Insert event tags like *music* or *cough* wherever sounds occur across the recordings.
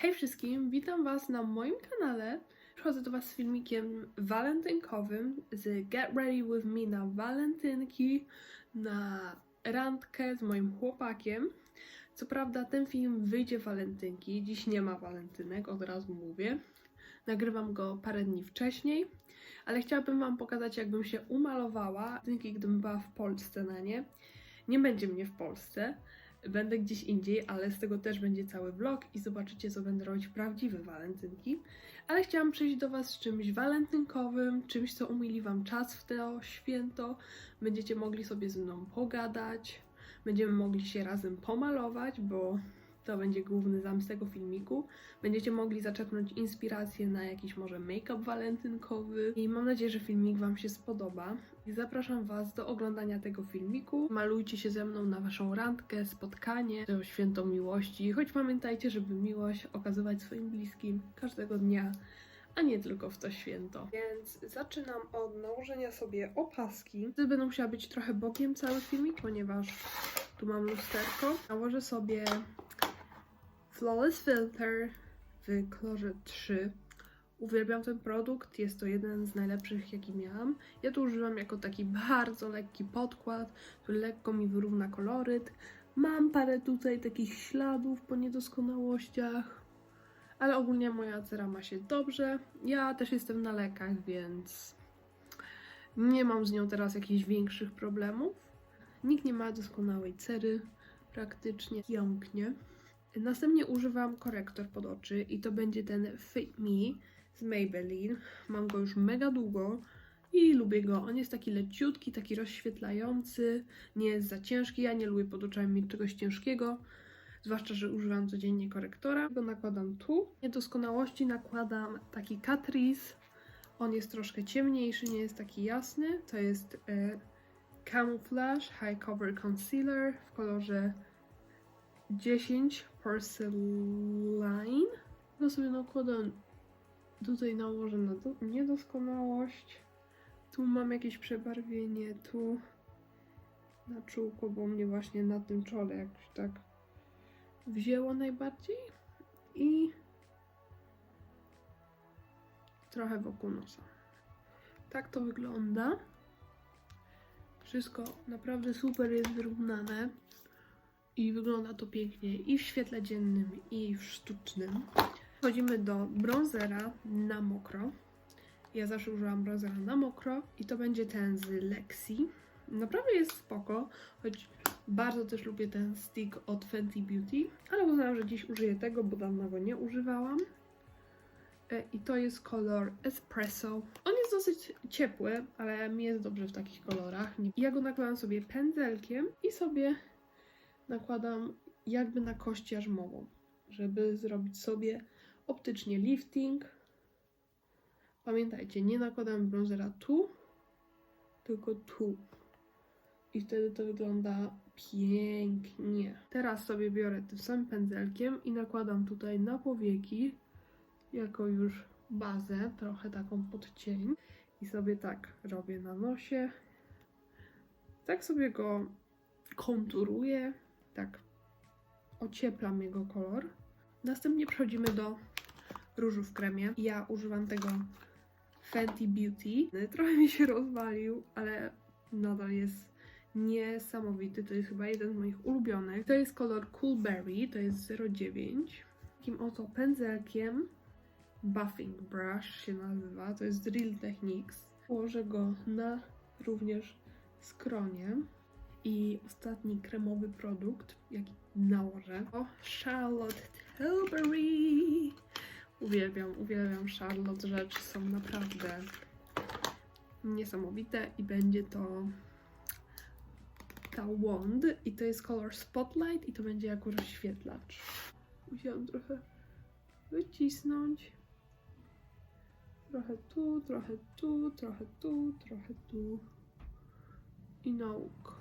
Hej wszystkim, witam Was na moim kanale. Przychodzę do Was z filmikiem walentynkowym z Get Ready With Me na walentynki, na randkę z moim chłopakiem. Co prawda ten film wyjdzie walentynki, dziś nie ma walentynek, od razu mówię. Nagrywam go parę dni wcześniej, ale chciałabym Wam pokazać jakbym się umalowała, dzięki gdybym była w Polsce na nie. Nie będzie mnie w Polsce, będę gdzieś indziej, ale z tego też będzie cały vlog i zobaczycie, co będę robić prawdziwe walentynki. Ale chciałam przyjść do Was z czymś walentynkowym, czymś, co umili Wam czas w to święto. Będziecie mogli sobie ze mną pogadać, będziemy mogli się razem pomalować, bo to będzie główny zamysł tego filmiku. Będziecie mogli zaczerpnąć inspirację na jakiś może make-up walentynkowy i mam nadzieję, że filmik Wam się spodoba. I zapraszam Was do oglądania tego filmiku. Malujcie się ze mną na Waszą randkę, spotkanie, to święto miłości. Choć pamiętajcie, żeby miłość okazywać swoim bliskim każdego dnia, a nie tylko w to święto. Więc zaczynam od nałożenia sobie opaski. Wtedy będę musiała być trochę bokiem cały filmik, ponieważ tu mam lusterko. Nałożę sobie Flawless Filter w kolorze 3. Uwielbiam ten produkt, jest to jeden z najlepszych, jaki miałam. Ja to używam jako taki bardzo lekki podkład, który lekko mi wyrówna koloryt. Mam parę tutaj takich śladów po niedoskonałościach, ale ogólnie moja cera ma się dobrze. Ja też jestem na lekach, więc nie mam z nią teraz jakichś większych problemów. Nikt nie ma doskonałej cery, praktycznie jąknie. Następnie używam korektor pod oczy i to będzie ten Fit Me z Maybelline. Mam go już mega długo i lubię go. On jest taki leciutki, taki rozświetlający, nie jest za ciężki. Ja nie lubię pod oczami mieć czegoś ciężkiego, zwłaszcza, że używam codziennie korektora. Go nakładam tu. Niedoskonałości nakładam taki Catrice. On jest troszkę ciemniejszy, nie jest taki jasny. To jest e, Camouflage High Cover Concealer w kolorze 10 Porcelain. To sobie nakładam Tutaj nałożę na do, niedoskonałość. Tu mam jakieś przebarwienie, tu na czółko, bo mnie właśnie na tym czole jakoś tak wzięło najbardziej. I trochę wokół nosa. Tak to wygląda. Wszystko naprawdę super jest wyrównane i wygląda to pięknie i w świetle dziennym, i w sztucznym. Przechodzimy do bronzera na mokro. Ja zawsze używam bronzera na mokro i to będzie ten z Lexi. Naprawdę jest spoko, choć bardzo też lubię ten stick od Fenty Beauty, ale uznałam, że dziś użyję tego, bo dawno go nie używałam. E, I to jest kolor Espresso. On jest dosyć ciepły, ale mi jest dobrze w takich kolorach. Ja go nakładam sobie pędzelkiem i sobie nakładam jakby na kość jarzmową, żeby zrobić sobie optycznie lifting. Pamiętajcie, nie nakładam bronzera tu, tylko tu. I wtedy to wygląda pięknie. Teraz sobie biorę tym samym pędzelkiem i nakładam tutaj na powieki, jako już bazę, trochę taką pod cień. I sobie tak robię na nosie. Tak sobie go konturuję, tak ocieplam jego kolor. Następnie przechodzimy do różu w kremie. Ja używam tego Fenty Beauty. Trochę mi się rozwalił, ale nadal jest niesamowity. To jest chyba jeden z moich ulubionych. To jest kolor Cool Berry, to jest 09. Takim oto pędzelkiem Buffing Brush się nazywa. To jest Real Techniques. Położę go na również skronie. I ostatni kremowy produkt, jaki nałożę, to Charlotte Tilbury. Uwielbiam, uwielbiam Charlotte. Rzeczy są naprawdę niesamowite i będzie to ta wand i to jest kolor Spotlight i to będzie jako rozświetlacz. Musiałam trochę wycisnąć. Trochę tu, trochę tu, trochę tu, trochę tu. I na łuk.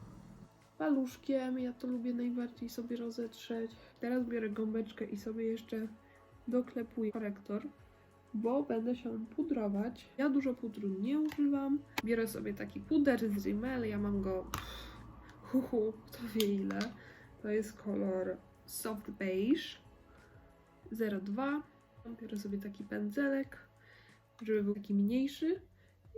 Paluszkiem, ja to lubię najbardziej sobie rozetrzeć. Teraz biorę gąbeczkę i sobie jeszcze doklepuję korektor, bo będę się pudrować. Ja dużo pudru nie używam. Biorę sobie taki puder z Rimmel, ja mam go huhu, kto wie ile. To jest kolor soft beige. 02. Biorę sobie taki pędzelek, żeby był taki mniejszy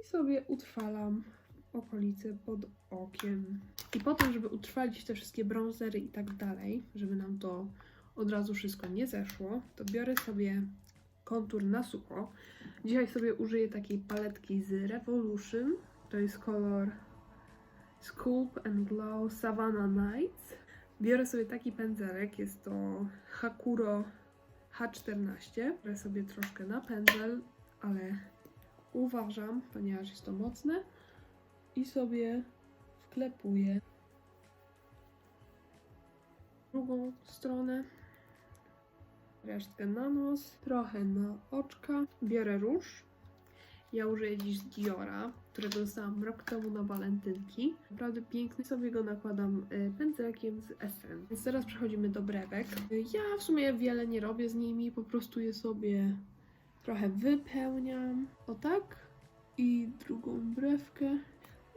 i sobie utrwalam okolice pod okiem. I potem, żeby utrwalić te wszystkie brązery i tak dalej, żeby nam to od razu wszystko nie zeszło, to biorę sobie kontur na sucho. Dzisiaj sobie użyję takiej paletki z Revolution. To jest kolor Sculpt and Glow Savannah Nights. Biorę sobie taki pędzelek, jest to Hakuro H14. Biorę sobie troszkę na pędzel, ale uważam, ponieważ jest to mocne i sobie wklepuję drugą stronę. Resztkę na nos, trochę na oczka. Biorę róż. Ja użyję dziś Diora, którego dostałam rok temu na walentynki. Naprawdę piękny. Sobie go nakładam y, pędzelkiem z Essence. Więc teraz przechodzimy do brewek. Ja w sumie wiele nie robię z nimi, po prostu je sobie trochę wypełniam. O tak. I drugą brewkę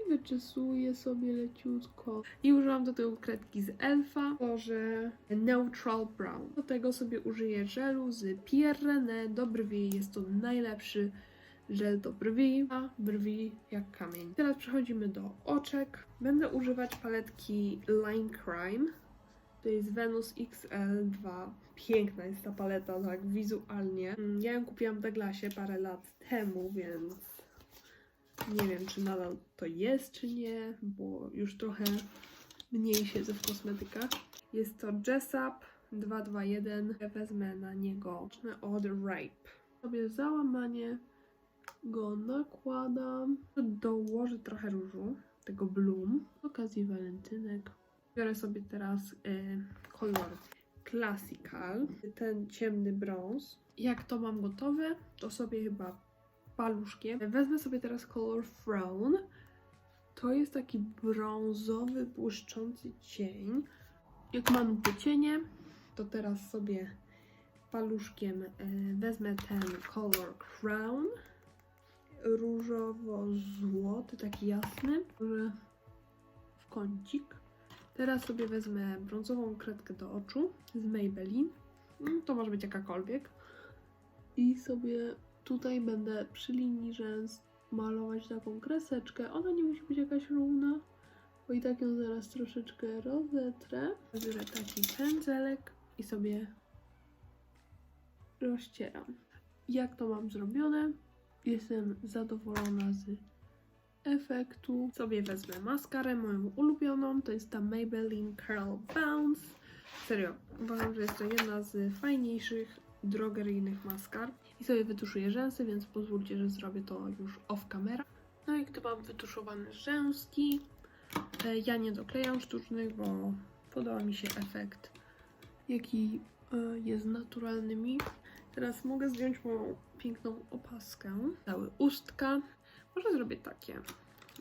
wyczesuję sobie leciutko. I używam do tego kredki z Elfa, kolorze Neutral Brown. Do tego sobie użyję żelu z Pierre René do brwi. Jest to najlepszy żel do brwi, a brwi jak kamień. Teraz przechodzimy do oczek. Będę używać paletki Line Crime. To jest Venus XL2. Piękna jest ta paleta, tak wizualnie. Mm, Ja ją kupiłam w Douglasie parę lat temu, więc nie wiem, czy nadal to jest, czy nie, bo już trochę mniej siedzę w kosmetykach. Jest to Jessup 221. Wezmę na niego od Rape. Sobie załamanie go nakładam. Dołożę trochę różu, tego Bloom, z okazji walentynek. Biorę sobie teraz y, kolor Classical, ten ciemny brąz. Jak to mam gotowe, to sobie chyba paluszkiem. Wezmę sobie teraz kolor Throne. To jest taki brązowy, błyszczący cień. Jak mam te cienie, to teraz sobie paluszkiem e, wezmę ten kolor Crown. Różowo-złoty, taki jasny, w kącik. Teraz sobie wezmę brązową kredkę do oczu z Maybelline. Mm, To może być jakakolwiek. I sobie tutaj będę przy linii rzęs malować taką kreseczkę. Ona nie musi być jakaś równa, bo i tak ją zaraz troszeczkę rozetrę. Biorę taki pędzelek i sobie rozcieram. Jak to mam zrobione? Jestem zadowolona z efektu. Sobie wezmę maskarę moją ulubioną, to jest ta Maybelline Curl Bounce. Serio, uważam, że jest to jedna z fajniejszych drogeryjnych maskar. I sobie wytuszuję rzęsy, więc pozwólcie, że zrobię to już off camera. No i gdy mam wytuszowane rzęski, e, ja nie doklejam sztucznych, bo podoba mi się efekt, jaki e, jest naturalnymi. Teraz mogę zdjąć moją piękną opaskę, całe ustka. Może zrobię takie,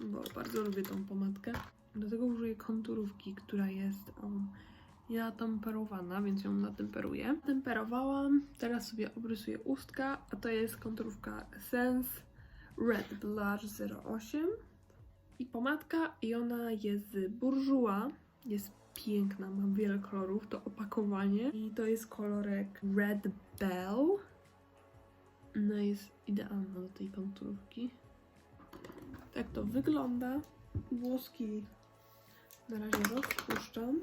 bo bardzo lubię tą pomadkę. Do tego użyję konturówki, która jest um, natemperowana, więc ją natemperuję. Temperowałam, teraz sobie obrysuję ustka, a to jest konturówka Sense Red Blush 08 i pomadka i ona jest z Bourjois, jest piękna, ma wiele kolorów, to opakowanie i to jest kolorek Red Bell. No jest idealna do tej konturówki. Tak to wygląda. Włoski na razie rozpuszczam.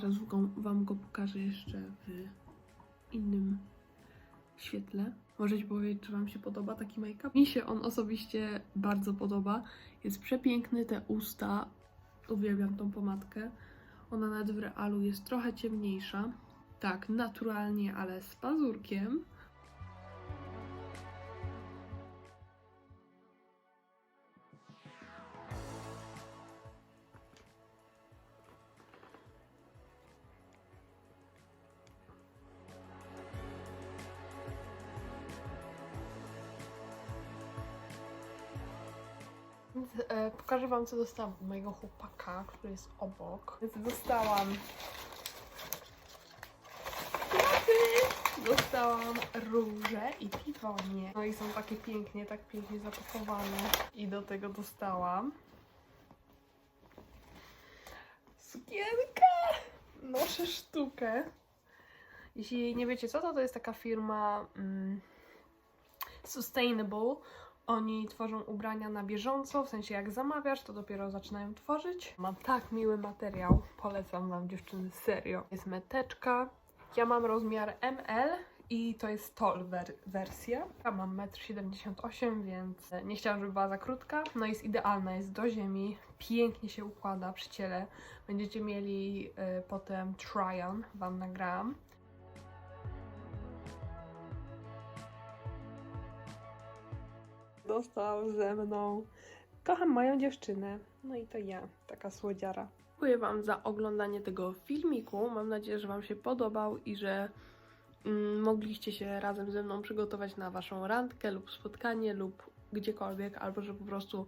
Zaraz Wam go pokażę jeszcze w innym świetle. Możecie powiedzieć, czy Wam się podoba taki make-up? Mi się on osobiście bardzo podoba. Jest przepiękny, te usta. Uwielbiam tą pomadkę. Ona nawet w realu jest trochę ciemniejsza. Tak, naturalnie, ale z pazurkiem. Więc, e, pokażę Wam, co dostałam od mojego chłopaka, który jest obok. Więc dostałam kwiaty, dostałam róże i piwonie. No i są takie pięknie, tak pięknie zapakowane. I do tego dostałam sukienkę. Noszę sztukę. Jeśli nie wiecie co to, to jest taka firma mm, Sustainable. Oni tworzą ubrania na bieżąco, w sensie jak zamawiasz, to dopiero zaczynają tworzyć. Mam tak miły materiał, polecam wam dziewczyny, serio. Jest meteczka, ja mam rozmiar ML i to jest tall wer- wersja. Ja mam 1,78 m, więc nie chciałam, żeby była za krótka. No jest idealna, jest do ziemi, pięknie się układa przy ciele. Będziecie mieli y, potem try-on, wam nagrałam. Dostał ze mną. Kocham moją dziewczynę. No i to ja, taka słodziara. Dziękuję Wam za oglądanie tego filmiku. Mam nadzieję, że Wam się podobał i że mm, mogliście się razem ze mną przygotować na Waszą randkę lub spotkanie lub gdziekolwiek, albo że po prostu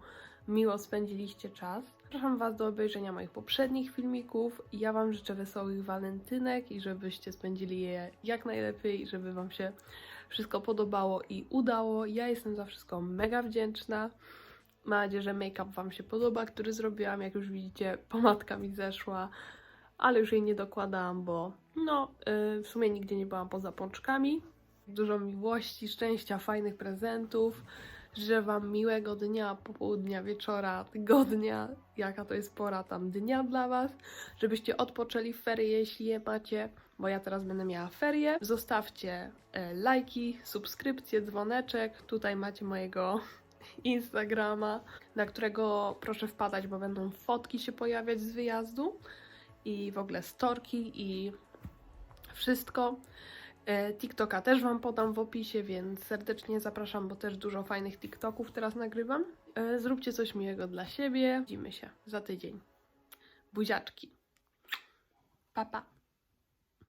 miło spędziliście czas. Zapraszam Was do obejrzenia moich poprzednich filmików. Ja Wam życzę wesołych walentynek i żebyście spędzili je jak najlepiej żeby Wam się wszystko podobało i udało. Ja jestem za wszystko mega wdzięczna. Mam nadzieję, że make-up Wam się podoba, który zrobiłam. Jak już widzicie, pomadka mi zeszła, ale już jej nie dokładałam, bo no, yy, w sumie nigdzie nie byłam poza pączkami. Dużo miłości, szczęścia, fajnych prezentów. Życzę Wam miłego dnia, popołudnia, wieczora, tygodnia, jaka to jest pora tam dnia dla Was, żebyście odpoczęli w ferie, jeśli je macie, bo ja teraz będę miała ferie. Zostawcie e, lajki, subskrypcje, dzwoneczek. Tutaj macie mojego *laughs* Instagrama, na którego proszę wpadać, bo będą fotki się pojawiać z wyjazdu i w ogóle storki i wszystko. E, TikToka też Wam podam w opisie, więc serdecznie zapraszam, bo też dużo fajnych TikToków teraz nagrywam. E, Zróbcie coś miłego dla siebie. Widzimy się za tydzień. Buziaczki. Pa, pa.